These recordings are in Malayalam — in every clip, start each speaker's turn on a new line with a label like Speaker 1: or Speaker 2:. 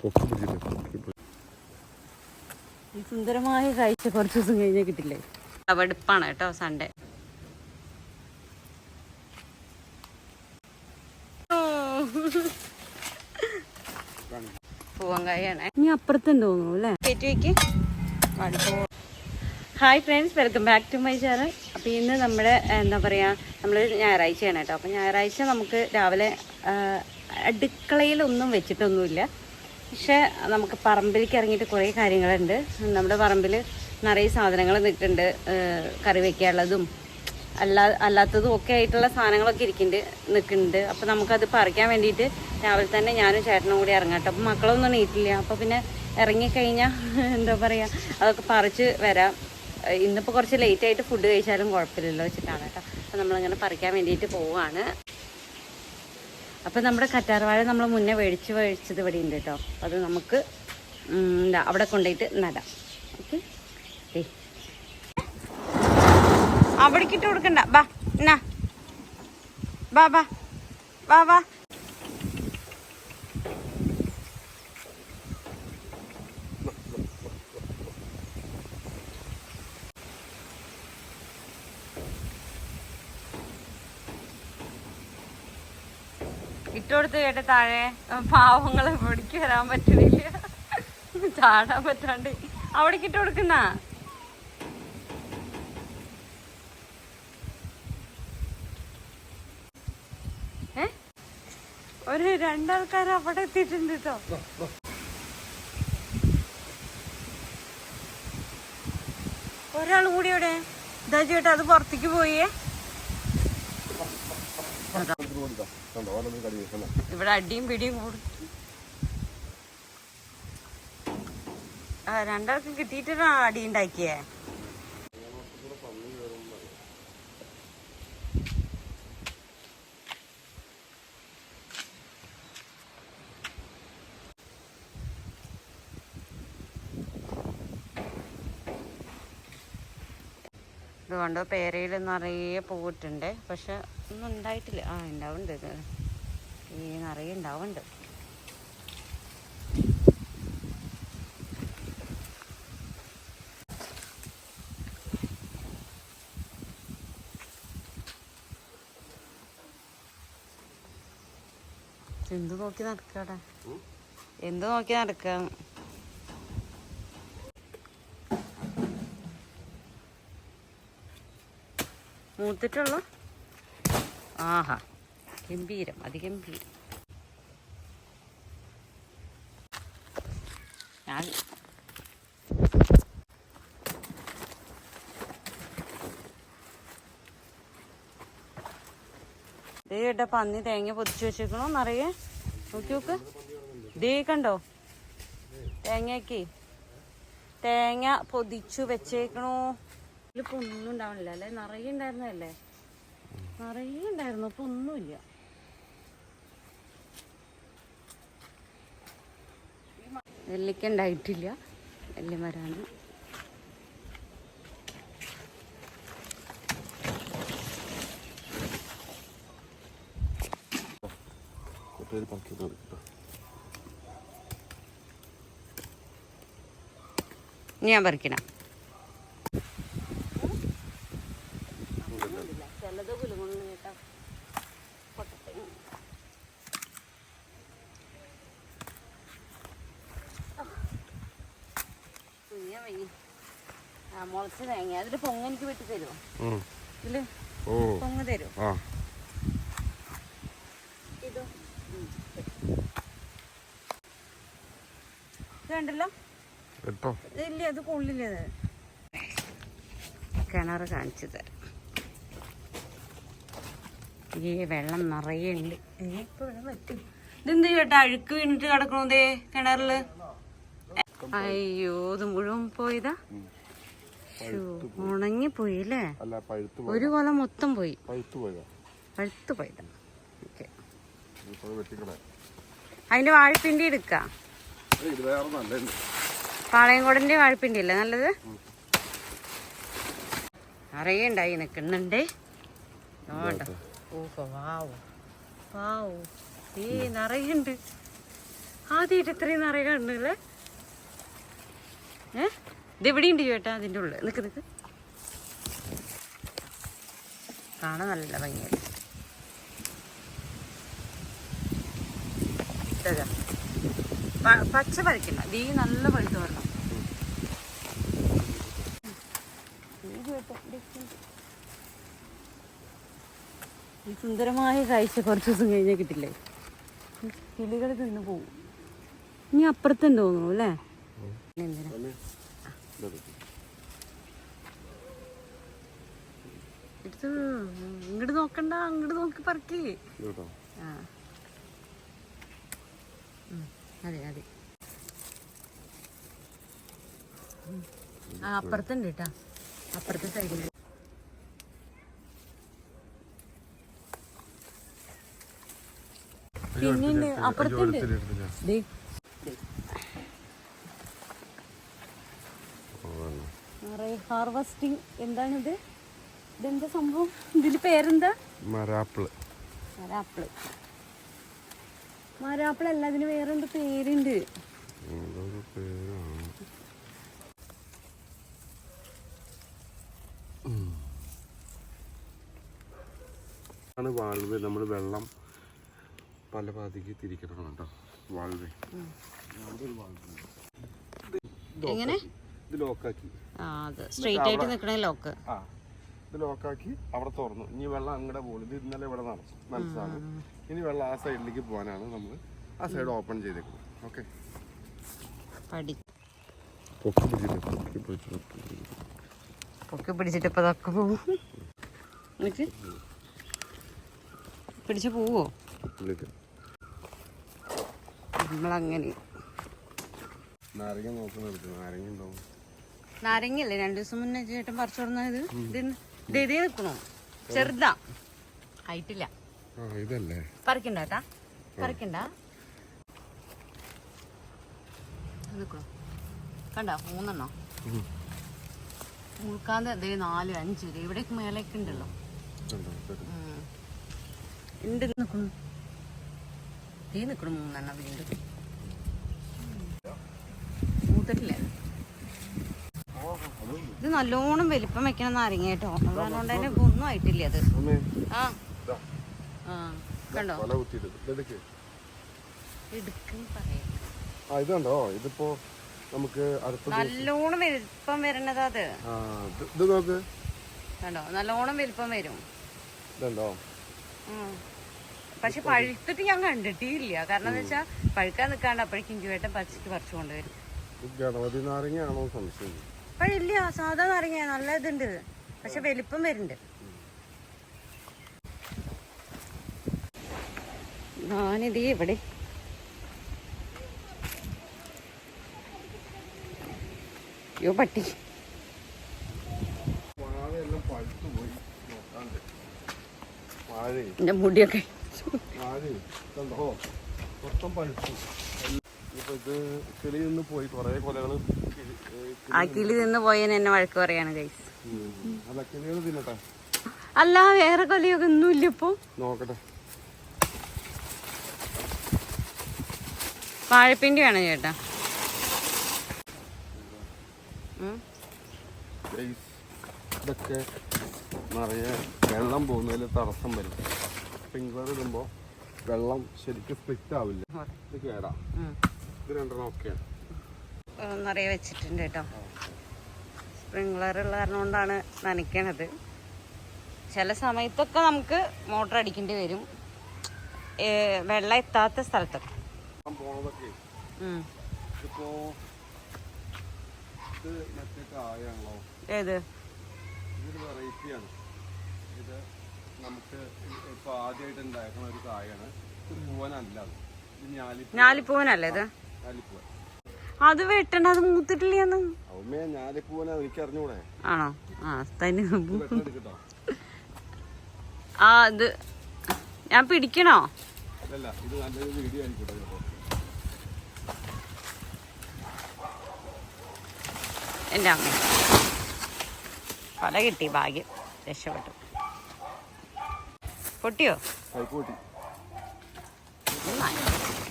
Speaker 1: പൊക്കി പിടിച്ചിട്ട് പൊക്കി
Speaker 2: ഈ സുന്ദരമായ കാഴ്ച കുറച്ച് ദിവസം കഴിഞ്ഞാൽ കിട്ടില്ലേ? അവടുപ്പാണ് കേട്ടോ സൺഡേ പൂവങ്കായാണ് ഇനി അപ്പുറത്തും തോന്നുന്നു അല്ലേ? കയറ്റി വെക്ക്. Hi friends welcome back to my channel അപ്പോൾ ഇന്ന് നമ്മുടെ എന്താ പറയുക നമ്മൾ ഞായറാഴ്ചയാണ് കേട്ടോ. അപ്പോൾ ഞായറാഴ്ച നമുക്ക് രാവിലെ അടുക്കളയിലൊന്നും വെച്ചിട്ടൊന്നുമില്ല. പക്ഷേ നമുക്ക് പറമ്പിലേക്ക് ഇറങ്ങിയിട്ട് കുറേ കാര്യങ്ങളുണ്ട്. നമ്മുടെ പറമ്പിൽ നിറയെ സാധനങ്ങൾ നിൽക്കുന്നുണ്ട്. കറി വയ്ക്കാനുള്ളതും അല്ലാ അല്ലാത്തതും ഒക്കെ ആയിട്ടുള്ള സാധനങ്ങളൊക്കെ ഇരിക്കുന്നുണ്ട് നിൽക്കുന്നുണ്ട്. അപ്പോൾ നമുക്കത് പറിക്കാൻ വേണ്ടിയിട്ട് രാവിലെ തന്നെ ഞാനും ചേട്ടനും കൂടി ഇറങ്ങാട്ടോ അപ്പോൾ മക്കളൊന്നും നീട്ടില്ല അപ്പോൾ പിന്നെ ഇറങ്ങിക്കഴിഞ്ഞാൽ എന്താ പറയുക അതൊക്കെ പറിച്ച് വരാം. ഇന്നിപ്പോൾ കുറച്ച് ലേറ്റായിട്ട് ഫുഡ് കഴിച്ചാലും കുഴപ്പമില്ലല്ലോ വെച്ചിട്ടാണ് കേട്ടോ. അപ്പോൾ നമ്മളിങ്ങനെ പറിക്കാൻ വേണ്ടിയിട്ട് പോവുകയാണ് അപ്പോൾ നമ്മുടെ കറ്റാർവാഴ നമ്മൾ മുന്നേ വേടിച്ച് വേടിച്ചത് ഇവിടെ ഉണ്ട് കേട്ടോ. അത് നമുക്ക് എന്താ അവിടെ കൊണ്ടുപോയിട്ട് നടാം. ഓക്കെ? അവിടേക്ക് ഇട്ട് കൊടുക്കണ്ട. ബാ എന്നാ. ബാ ബാ. ബാ വാ കേട്ട താഴെ പാവങ്ങൾ പൊടിക്ക് വരാൻ പറ്റുന്നില്ല. ചാടാൻ പറ്റാണ്ട്. അവിടേക്ക് ഇട്ട് കൊടുക്കുന്ന? ഒരു രണ്ടാൾക്കാർ അവിടെ എത്തിയിട്ടുണ്ട് കേട്ടോ ഒരാൾ കൂടി അവിടെ ഇതാ ചേട്ടാ അത് പുറത്തേക്ക് പോയേ. ഇവിടെ അടിയും പിടിയും കൂടും. രണ്ടാൾക്കും കിട്ടിയിട്ടാണ് അടി ഉണ്ടാക്കിയേ. ഇത് കണ്ടോ. പേരയിൽ നിറയെ പൂവിട്ടുണ്ട്. പക്ഷെ ഒന്നും ഉണ്ടായിട്ടില്ല. ആ ഉണ്ടാവുന്നുണ്ട്. ഈ നിറയെ ഉണ്ടാവുന്നുണ്ട്. എന്ത് നോക്കി നടക്കാടെ എന്ത് നോക്കി നടക്കാം? മൂത്തിട്ടുള്ള. ആഹാ ഗംഭീരം അതിഗംഭീരം. ഞാൻ ദേ ഇട്ട പന്നി തേങ്ങ പൊതിച്ചു വെച്ചേക്കണോ നിറയെ. നോക്കി നോക്ക്. ദേ കണ്ടോ? തേങ്ങയൊക്കെ. തേങ്ങ പൊതിച്ചു വെച്ചേക്കണോ. ഇതിലിപ്പോ ഒന്നും ഉണ്ടാവണില്ല അല്ലേ? നിറയെ ഉണ്ടായിരുന്നല്ലേ നിറയെ ഉണ്ടായിരുന്നു അപ്പൊ ഒന്നുമില്ല നെല്ലിക്ക ഉണ്ടായിട്ടില്ല നെല്ലി മരാണ്
Speaker 1: പേര്
Speaker 2: ഞാൻ പറിക്കണം. മുളച്ച് തേങ്ങ. അതിൽ പൊങ്ങ എനിക്ക് വെട്ടി തരുമോ. ഇതിൽ തരുമോ ഇതോ. കണ്ടല്ലോ? ഇല്ല അത് കൊള്ളില്ല അത് കിണർ കാണിച്ചു തരാം. ഈ വെള്ളം നിറയെ ഉണ്ട്. ഇപ്പൊ വെള്ളം പറ്റും ഇതെന്ത് ചേട്ടാ അഴുക്ക് വീണിട്ട് കിടക്കണതേ കിണറിൽ? അയ്യോ ഇത് മുഴുവൻ പോയതാ? ഉണങ്ങിപ്പോയി അല്ലേ ഒരു കൊല മൊത്തം പോയി.
Speaker 1: പഴുത്തു പോയതാ
Speaker 2: അതിന്റെ വാഴപ്പിണ്ടി എടുക്ക. പാളയംകോടന്റെ വാഴപ്പിണ്ടി അല്ലേ നല്ലത്? നിറയെ ഉണ്ടായി വാവ്. ഏ നിറയുണ്ട് ആദ്യമായിട്ട് ഇത്രയും നിറയെ കണ്ടല്ലേ ഏ? ഇതെവിടെ ഉണ്ട് ചേട്ടാ? അതിന്റെ ഉള്ളിൽ. നിൽക്ക് നിൽക്ക് കാണാൻ നല്ല ഇതാ. പ- പച്ച പരക്കില്ല. ദീ നല്ല പഴുത്ത് വരണം. ഈ സുന്ദരമായ കാഴ്ച കുറച്ച് ദിവസം കഴിഞ്ഞാൽ കിട്ടില്ലേ? കിളികൾ തിന്നു പോകും ഇനി അപ്പുറത്തുണ്ട് തോന്നുന്നു അല്ലേ എന്തിനാ? ഇങ്ങോട്ട് നോക്കണ്ട അങ്ങോട്ട് നോക്കി പറക്കി. ആ. അതെ അതെ. ആ അപ്പുറത്തുണ്ട് കേട്ടാ അപ്പുറത്തെ സൈഡിൽ പിന്നെയുണ്ട് അപ്പുറത്തുണ്ട്
Speaker 1: എടുത്തില്ല
Speaker 2: ദേ ഹാർവസ്റ്റിംഗ്. എന്താണിത്? ഇതെന്താ സംഭവം? ഇതിന്റെ പേരെന്താ?
Speaker 1: മരാപ്പിൾ.
Speaker 2: മരാപ്പിൾ. മരാപ്പിൾ അല്ല അതിന് വേറെന്ത് പേരുണ്ട്.
Speaker 1: ആണ് വാൾവ്. നമ്മൾ വെള്ളം പല ഭാഗത്തേക്ക് തിരിക്കണം കേട്ടോ. വാൾവ്.
Speaker 2: എങ്ങനെ?
Speaker 1: ഇത് ലോക്കാക്കി
Speaker 2: സ്ട്രെയിറ്റ് ആയിട്ട് നിക്കണേ ലോക്ക്
Speaker 1: ആ ഇത് ലോക്കാക്കി അവിടെ തുറന്നു ഇനി വെള്ളം അങ്ങടെ പോകും ഇത് ഇന്നലെ ഇവിടെ നടന്നു മനസ്സിലാണ് ഇനി വെള്ളം ആ സൈഡിലേക്ക് പോകാനാണ് നമ്മൾ ആ സൈഡ് ഓപ്പൺ ചെയ്തേക്കുന്നത് ഓക്കെ പൊക്കി പിടിച്ചിട്ട്
Speaker 2: ഇപ്പൊ തൊക്കെ പോവും പിടിച്ച പോവോ നമ്മളങ്ങനെ
Speaker 1: നാരങ്ങ നോക്കുന്നെടുത്ത് നാരങ്ങ ഉണ്ടാവും
Speaker 2: നാരങ്ങയല്ലേ? രണ്ടു ദിവസം മുന്നേ ചേട്ടൻ പറിച്ചു കൊടുന്നത് ഇത്. ഇത് ഇതേ നിക്കണോ ചെറുതാ. ആയിട്ടില്ല.
Speaker 1: ആ ഇതല്ലേ?
Speaker 2: പറിക്കണ്ട കേട്ടാ. പറിക്കണ്ട. നിക്കണോ. കണ്ട? മൂന്നെണ്ണോ?
Speaker 1: ഉം.
Speaker 2: മുഴുക്കാതെ ദേ നാല് അഞ്ച് ഇവിടേക്ക് മേലേക്ക് ഉണ്ടല്ലോ. ഉണ്ട് നിക്കണു? ദേ നിക്കണു മൂന്നെണ്ണം വീണ്ടും. മൂത്തിട്ടില്ലേ ഇത് നല്ലോണം വലിപ്പം വെക്കണം നാരങ്ങ കേട്ടോ. അതുകൊണ്ട് തന്നെ ഒന്നും ആയിട്ടില്ല അത്? ആ. ആ. കണ്ടോ?
Speaker 1: ഇതുണ്ടോ ഇതിപ്പോ നമുക്ക്
Speaker 2: നല്ലോണം വലിപ്പം വരണത് അത്.
Speaker 1: ഇത് നോക്ക്.
Speaker 2: കണ്ടോ? നല്ലോണം വലിപ്പം വരും.
Speaker 1: ഇതുണ്ടോ.
Speaker 2: പക്ഷെ പഴുത്തിട്ട് ഞാൻ കണ്ടിട്ടില്ല. കാരണം എന്താ വെച്ചാ പഴുക്കാൻ നിൽക്കാണ്ട് അപ്പോഴേക്കും ഇഞ്ചുവേട്ടൻ പച്ചക്ക് പറിച്ചു കൊണ്ടുവരും.
Speaker 1: ഗണപതി നാരങ്ങയാണോ സംശയം.
Speaker 2: ഇല്ല സാധാ നാരങ്ങ നല്ല ഇതുണ്ട് പക്ഷെ വലിപ്പം വരുന്നുണ്ട്. ഞാനിത് ഇവിടെ. യോ പട്ടി. എന്റെ മുടിയൊക്കെ.
Speaker 1: മൊത്തം പഴുത്തു. ഇപ്പൊ ഇത് കിളി നിന്ന് പോയി കുറെ കൊലകൾ
Speaker 2: ആ കിളി നിന്ന് പോയതിന് എന്നെ വഴക്ക് പറയാണ്
Speaker 1: ഗൈസ്. അല്ല കിളികൾ തിന്നട്ടെ?
Speaker 2: അല്ല വേറെ കൊലയൊക്കെ ഒന്നുമില്ല ഇപ്പൊ.
Speaker 1: നോക്കട്ടെ.
Speaker 2: വാഴപ്പിണ്ടി വേണം ചേട്ടാ.
Speaker 1: ഇതൊക്കെ നിറയെ വെള്ളം പോകുന്നതിൽ തടസ്സം വരും. സ്പ്രിംഗ്ലർ ഇടുമ്പോൾ വെള്ളം ശരിക്കും സ്പ്ലിറ്റ് ആവില്ല. ഇത് കേടാ. ഇത് രണ്ടെണ്ണം ഒക്കെയാണ്
Speaker 2: നിറയെ വെച്ചിട്ടുണ്ട് കേട്ടോ. സ്പ്രിംഗ്ലർ ഉള്ള കാരണം കൊണ്ടാണ് നനയ്ക്കണത്. ചില സമയത്തൊക്കെ നമുക്ക് മോട്ടർ അടിക്കേണ്ടി വരും. വെള്ളം എത്താത്ത സ്ഥലത്തൊക്കെ. ഏത്?
Speaker 1: വെറൈറ്റിയാണ് ഇത് നമുക്ക് ഇപ്പൊ ആദ്യമായിട്ട് ഉണ്ടാക്കുന്ന ഒരു കായാണ്. പൂവനല്ല.
Speaker 2: ഞാലിപ്പൂവനല്ലേ ഇത്? അത് വെട്ടണ്ട അത് മൂത്തിട്ടില്ലെന്ന് ആണോ? ആ തന്നെ. ആ ഇത് ഞാൻ പിടിക്കണോ? എന്റെ അമ്മ. പല കിട്ടി ഭാഗ്യം. രക്ഷപ്പെട്ടു. പൊട്ടിയോ.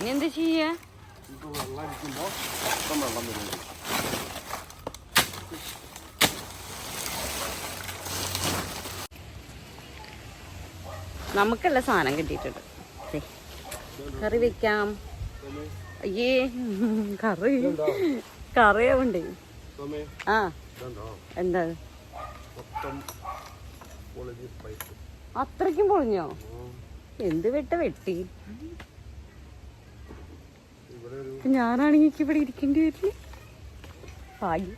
Speaker 2: ഇനി എന്ത് ചെയ്യാ?
Speaker 1: ഇപ്പൊ വെള്ളം അടിക്കുമ്പോൾ ഇപ്പം വെള്ളം വരുന്നത്
Speaker 2: സാധനം കിട്ടിയിട്ടുണ്ട്. കറി വെക്കാം. അയ്യേ കറി. കറിയാവുണ്ടേ. ആ എന്താ?
Speaker 1: അത്രക്കും പൊളിഞ്ഞോ?
Speaker 2: എന്ത് വെട്ട വെട്ടി? ഇപ്പൊ ഞാനാണെങ്കിൽ എനിക്ക് ഇവിടെ ഇരിക്കേണ്ടി വരില്ല? ഭാഗ്യം.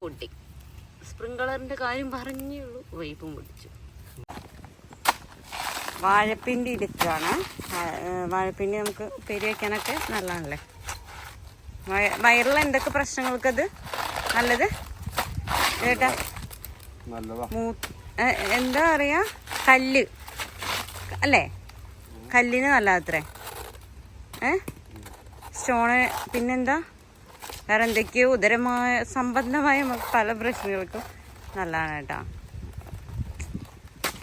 Speaker 2: പൊട്ടി. സ്പ്രിങ്കളറിന്റെ കാര്യം പറഞ്ഞേ ഉള്ളൂ. വൈപ്പും പൊട്ടിച്ചു വാഴപ്പിണ്ടി എടുക്കുകയാണ് വാഴപ്പിണ്ടി നമുക്ക് പെരി വയ്ക്കാനൊക്കെ നല്ലതാണല്ലേ? വയ- വയറിൽ എന്തൊക്കെ പ്രശ്നങ്ങൾക്കത് നല്ലത്? ഏട്ടാ?
Speaker 1: നല്ലതാ.
Speaker 2: മൂ ഏ, എന്താ പറയാ? കല്ല്. അല്ലേ? കല്ലിന് നല്ലതത്രേ. ഏ? സ്റ്റോണ് പിന്നെന്താ? വേറെ എന്തൊക്കെയോ ഉദരമായ സംബന്ധമായ പല പ്രശ്നങ്ങൾക്കും നല്ലതാണ് കേട്ടോ.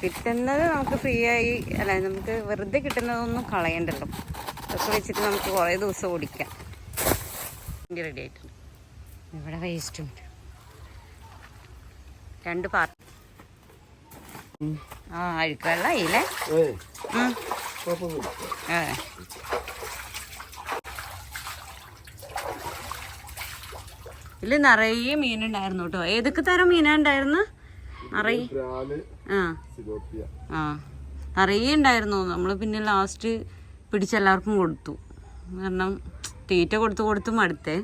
Speaker 2: കിട്ടുന്നത് നമുക്ക് ഫ്രീ ആയി അല്ല നമുക്ക് വെറുതെ കിട്ടുന്നതൊന്നും കളയണ്ടല്ലോ. അതൊക്കെ വെച്ചിട്ട് നമുക്ക് കുറേ ദിവസം ഓടിക്കാം. റെഡി ആയിട്ടുണ്ട് ഇവിടെ വേസ്റ്റ് ഉണ്ട്. രണ്ട് പാർട്ട് ആ
Speaker 1: അഴുക്കുവെള്ളേ
Speaker 2: അതെ ഇതിൽ നിറയെ മീനുണ്ടായിരുന്നു കേട്ടോ. ഏതൊക്കെ തരം മീനുണ്ടായിരുന്നു? നിറയെ? ആ. ആ. നിറയെ ഉണ്ടായിരുന്നു. നമ്മൾ പിന്നെ ലാസ്റ്റ് പിടിച്ചെല്ലാവർക്കും കൊടുത്തു. കാരണം തീറ്റ കൊടുത്ത് കൊടുത്ത് മടുത്തേ.